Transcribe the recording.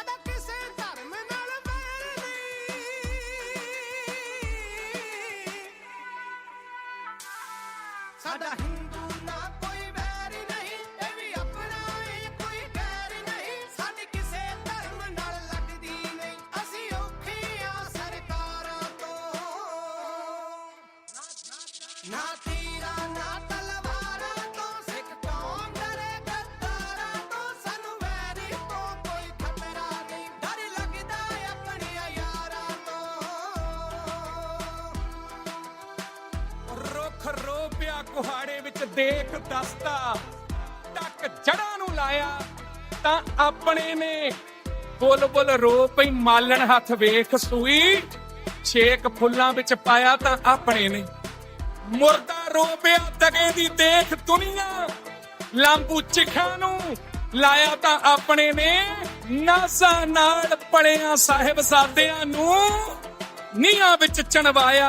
ਸਾਡਾ ਕਿਸੇ ਧਰਮ ਨਾਲ ਵੈਰ ਨਹੀਂ। ਸਾਡਾ ਹਿੰਦੂ ਨਾ ਕੋਈ ਵੈਰ ਨਹੀਂ, ਇਹ ਵੀ ਆਪਣਾ ਹੀ ਕੋਈ ਗੈਰ ਨਹੀਂ। ਸਾਡੀ ਕਿਸੇ ਧਰਮ ਨਾਲ ਲੱਗਦੀ ਨਹੀਂ, ਅਸੀਂ ਔਖੀਆਂ ਸਰਕਾਰਾਂ ਤੋਂ। ਨਾ ਨਾ ਤੋਂ ਪਿਆ ਕੁਹਾੜੇ ਵਿੱਚ ਦੇਖ ਦਸਤਾ। ਟੱਕ ਜੜਾਂ ਨੂੰ ਲਾਇਆ, ਤਾਂ ਆਪਣੇ ਨੇ ਬੁੱਲ ਬੁੱਲ ਰੋ ਪਈ ਮਾਲਣ ਹੱਥ ਵੇਖ ਸੂਈ। ਛੇਕ ਫੁੱਲਾਂ ਵਿੱਚ ਪਾਇਆ ਤਾਂ ਆਪਣੇ ਨੇ। ਮੁਰਦਾ ਰੋਪਿਆ ਤਗੇ ਦੀ ਦੇਖ ਦੁਨੀਆ। ਲਾਂਬੂ ਚਿਖਾਂ ਨੂੰ ਲਾਇਆ ਤਾਂ ਆਪਣੇ ਨੇ। ਨਾਸਾ ਨਾਲ ਪੜਿਆ ਸਾਹਿਬ ਸਾਦਿਆਂ ਨੂੰ। ਨੀਹਾਂ ਵਿੱਚ ਚਣਵਾਇਆ